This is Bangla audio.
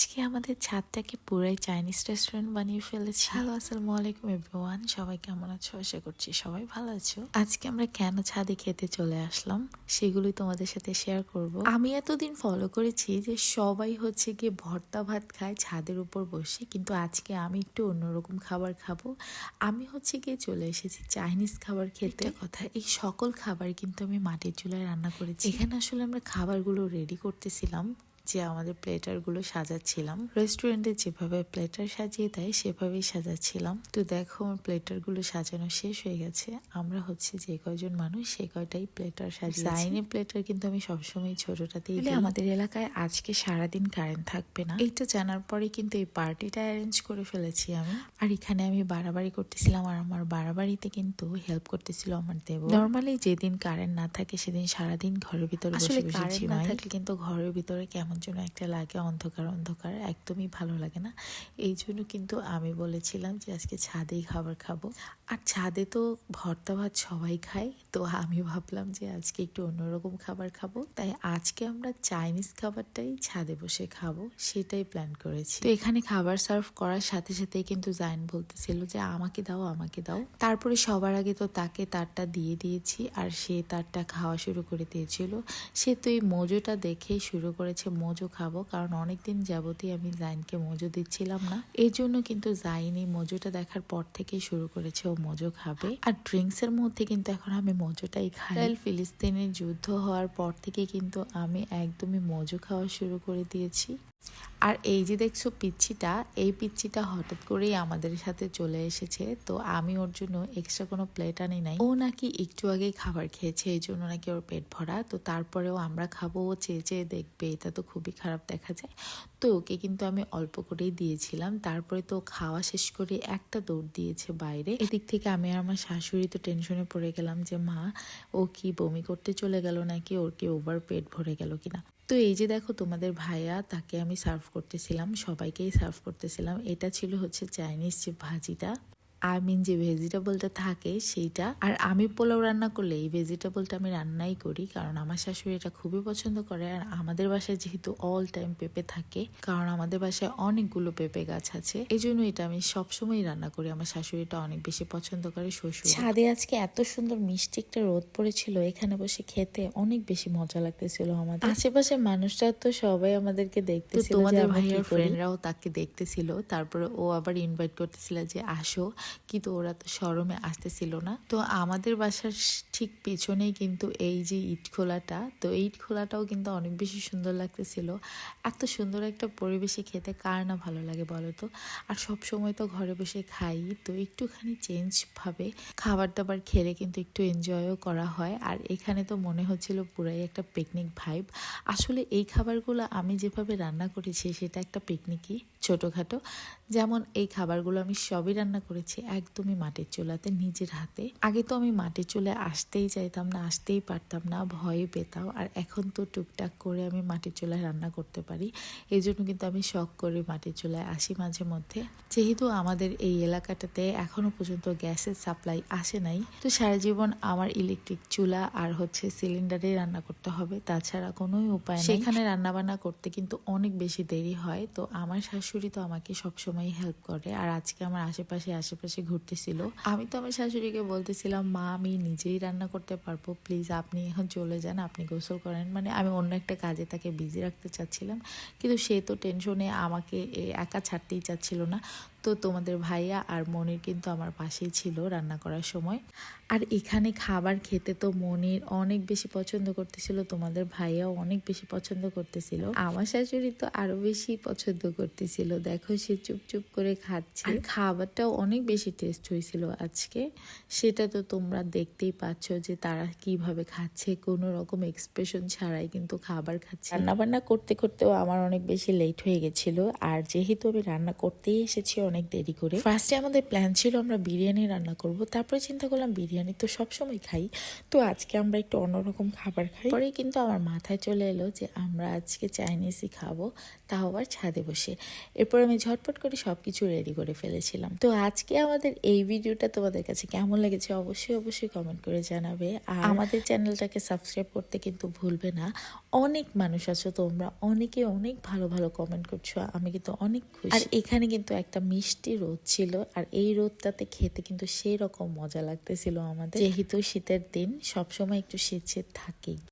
আজকে আমাদের ছাদটাকে পুরাই চাইনিজ রেস্টুরেন্ট বানিয়ে ফেলেছি। হ্যালো আসসালামু আলাইকুম এভরিওয়ান। সবাই কেমন আছো? আশা করছি সবাই ভালো আছো। আজকে আমরা কেন ছাদে খেতে চলে আসলাম সেগুলোই তোমাদের সাথে শেয়ার করব। আমি এতদিন ফলো করেছি যে সবাই হচ্ছে গিয়ে ভর্তা ভাত খায় ছাদের উপর বসে কিন্তু আজকে আমি একটু অন্যরকম খাবার খাব। আমি হচ্ছে গিয়ে চলে এসেছি চাইনিজ খাবার খেতে। কথা এই সকল খাবার কিন্তু আমি মাটির চুলায় রান্না করেছি। এখানে আসলে আমরা খাবারগুলো রেডি করতেছিলাম যে আমাদের প্লেটারগুলো সাজাচ্ছিলাম। রেস্টুরেন্টে যেভাবে প্লেটার সাজিয়ে দেয় সেভাবেই সাজাচ্ছিলাম। তো দেখো আমার প্লেটারগুলো সাজানো শেষ হয়ে গেছে। আমরা হচ্ছে যে কয়জন মানুষ সেই কয়টাই প্লেটার সাজিয়ে ডাইনিং প্লেটার কিন্তু আমি সবসময় ছোটটাতেই। আমাদের এলাকায় আজকে সারাদিন কারেন্ট থাকবে না। এইটা জানার পরে কিন্তু এই পার্টিটা অ্যারেঞ্জ করে ফেলেছি আমি। আর এখানে আমি বাড়াবাড়ি করতেছিলাম আর আমার বাড়াবাড়িতে কিন্তু হেল্প করতেছিল আমার দেব নর্মালি যেদিন কারেন্ট না থাকে সেদিন সারাদিন ঘরের ভিতরে বসে বসে ঝিমাই কিন্তু ঘরের ভিতরে কেমন যেন একটা লাগে, অন্ধকার অন্ধকার, একদমই ভালো লাগে না। এই জন্য কিন্তু আমি বলেছিলাম যে আজকে ছাদেই খাবার খাব। আর ছাদে তো ভর্তা ভাত সবাই খায়, তো আমি ভাবলাম যে আজকে একটু অন্যরকম খাবার খাব। তাই আজকে আমরা চাইনিজ খাবারটাই ছাদে বসে খাব, সেটাই প্ল্যান করেছি। তো এখানে খাবার সার্ভ করার সাথে সাথেই কিন্তু জাইন বলতেছিল যে আমাকে দাও আমাকে দাও। তারপরে সবার আগে তো তাকে তারটা দিয়ে দিয়েছি, আর সে তারটা খাওয়া শুরু করে দিয়েছিল। সে তো এই মোজোটা দেখেই শুরু করেছে মোজো খাব, কারণ অনেকদিন যাবতই আমি জাইনকে মোজো দিচ্ছিলাম না। এই জন্য কিন্তু জাইন এই মোজোটা দেখার পর থেকেই শুরু করেছে, ও মোজো খাবে। আর ড্রিঙ্কস এর মধ্যে কিন্তু এখন আমি মোজোটাই খাই। ফিলিস্তিনের যুদ্ধ হওয়ার পর থেকে কিন্তু আমি একদমই মোজো খাওয়া শুরু করে দিয়েছি। আর এই যে দেখছ পিচ্ছিটা, এই পিচ্ছিটা হঠাৎ করেই আমাদের সাথে চলে এসেছে, তো আমি ওর জন্য এক্সট্রা কোনো প্লেট আনি নাই। ও নাকি একটু আগেই খাবার খেয়েছে, এই জন্য নাকি ওর পেট ভরা, তো তারপরেও আমরা খাব, ও চেয়ে চেয়ে দেখবে, এটা তো খুবই খারাপ দেখা যায়। তো ওকে কিন্তু আমি অল্প করেই দিয়েছিলাম। তারপরে তো খাওয়া শেষ করে একটা দৌড় দিয়েছে বাইরে। এদিক থেকে আমি আর আমার শাশুড়ি তো টেনশনে পড়ে গেলাম যে, মা, ও কি বমি করতে চলে গেল নাকি? ওর কি ওভার পেট ভরে গেল কিনা? তো এই যে দেখো, তোমাদের ভাইয়া তাকে আমি সার্ভ করতেছিলাম, সবাইকেই সার্ভ করতেছিলাম। এটা ছিল হচ্ছে চাইনিজ যে ভাজিটা। আই মিন যে ভেজিটেবলটা থাকে সেইটা। আর আমি পোলাও রান্না করলে এই ভেজিটেবলটা আমি রান্নাই করি কারণ আমার শাশুড়ি এটা খুবই পছন্দ করে। আর আমাদের বাসায় যেহেতু অল টাইম পেঁপে থাকে কারণ আমাদের বাসায় অনেকগুলো পেঁপে গাছ আছে এই জন্য এটা আমি সবসময় রান্না করি। আমার শাশুড়িটা অনেক বেশি পছন্দ করে শ্বশুর। ছাদে আজকে এত সুন্দর মিষ্টি একটা রোদ পড়েছিল এখানে বসে খেতে অনেক বেশি মজা লাগতেছিল আমাদের। আশেপাশে মানুষরা তো সবাই আমাদেরকে দেখতেছিল তোমাদের ভাইয়ের ফ্রেন্ডরাও তাকে দেখতেছিল তারপরে ও আবার ইনভাইট করতেছিল যে আসো। কিন্তু ওরা তো শরমে আসতেছিল না। তো আমাদের বাসার ঠিক পেছনেই কিন্তু এই যে ইট খোলাটা, তো ইট খোলাটাও কিন্তু অনেক বেশি সুন্দর লাগতেছিল। এত সুন্দর একটা পরিবেশে খেতে কার না ভালো লাগে বলো তো? আর সব সময় তো ঘরে বসে খাই, তো একটুখানি চেঞ্জ ভাবে খাবার দাবার খেলে কিন্তু একটু এনজয়ও করা হয়। আর এখানে তো মনে হচ্ছিল পুরাই একটা পিকনিক ভাইব আসলে এই খাবারগুলো আমি যেভাবে রান্না করেছি সেটা একটা পিকনিকই ছোটোখাটো। যেমন এই খাবারগুলো আমি সবই রান্না করেছি একদমই মাটির চুলাতে নিজের হাতে। আগে তো আমি মাটির চুলায় আসতেই চাইতাম না, আসতেই পারতাম না, ভয়ে পেতাম। আর এখন তো টুকটাক করে আমি মাটির চুলায় রান্না করতে পারি। এই জন্য কিন্তু আমি শখ করে মাটির চুলায় আসি মাঝে মধ্যে। যেহেতু আমাদের এই এলাকাটাতে এখনও পর্যন্ত গ্যাসের সাপ্লাই আসে নাই, তো সারা জীবন আমার ইলেকট্রিক চুলা আর হচ্ছে সিলিন্ডারে রান্না করতে হবে। তাছাড়া কোনোই উপায় নেই। সেখানে রান্না বান্না করতে কিন্তু অনেক বেশি দেরি হয়। তো আমার শাশুড়ি তো আমাকে সবসময় হেল্প করে। আর আজকে আমার আশেপাশে আশেপাশে ঘুরতেছিল। আমি তো আমার শাশুড়িকে বলতেছিলাম, মা, আমি নিজেই রান্না করতে পারব। প্লিজ আপনি এখন চলে যান, আপনি গোসল করেন। মানে আমি অন্য একটা কাজে তাকে বিজি রাখতে চাচ্ছিলাম। কিন্তু সে তো টেনশনে আমাকে একা ছাড়তেই চাচ্ছিল না। তো তোমাদের ভাইয়া আর মনির কিন্তু আমার পাশেই ছিল রান্না করার সময়। আর এখানে খাবার খেতে তো মনির অনেক বেশি পছন্দ করতেছিল, তোমাদের ভাইয়াও অনেক বেশি পছন্দ করতেছিল। আমার শাশুড়ি তো আরও বেশি পছন্দ করতেছিল। দেখো সে চুপ চুপ করে খাচ্ছে। খাবারটাও অনেক বেশি টেস্ট হয়েছিল আজকে। সেটা তো তোমরা দেখতেই পাচ্ছ যে তারা কীভাবে খাচ্ছে। কোনো রকম এক্সপ্রেশন ছাড়াই কিন্তু খাবার খাচ্ছে। রান্না বান্না করতে, করতেও আমার অনেক বেশি লেট হয়ে গেছিল। আর যেহেতু আমি রান্না করতেই এসেছি অনেক দেরি করে। ফার্স্টে আমাদের প্ল্যান ছিল আমরা বিরিয়ানি রান্না করব, তারপরে চিন্তা করলাম বিরিয়ানি তো সবসময় খাই। তো আজকে আমরা একটু অন্যরকম খাবার খাই। পরে কিন্তু আমার মাথায় চলে এলো যে আমরা আজকে চাইনিজই খাব, তাও আবার ছাদে বসে। এরপর আমি ঝটপট করে সবকিছু রেডি করে ফেলেছিলাম। তো আজকে আমাদের এই ভিডিওটা তোমাদের কাছে কেমন লেগেছে অবশ্যই অবশ্যই কমেন্ট করে জানাবে। আর আমাদের চ্যানেলটাকে সাবস্ক্রাইব করতে কিন্তু ভুলবে না। অনেক মানুষ আছো তোমরা, অনেকে অনেক ভালো ভালো কমেন্ট করছ, আমি কিন্তু অনেক খুশি। আর এখানে কিন্তু একটা মিষ্টি রোদ ছিল আর এই রোদটাতে খেতে কিন্তু সেই রকম মজা লাগতেছিল আমাদের। যেহেতু শীতের দিন, সবসময় একটু শীত শীত থাকেই।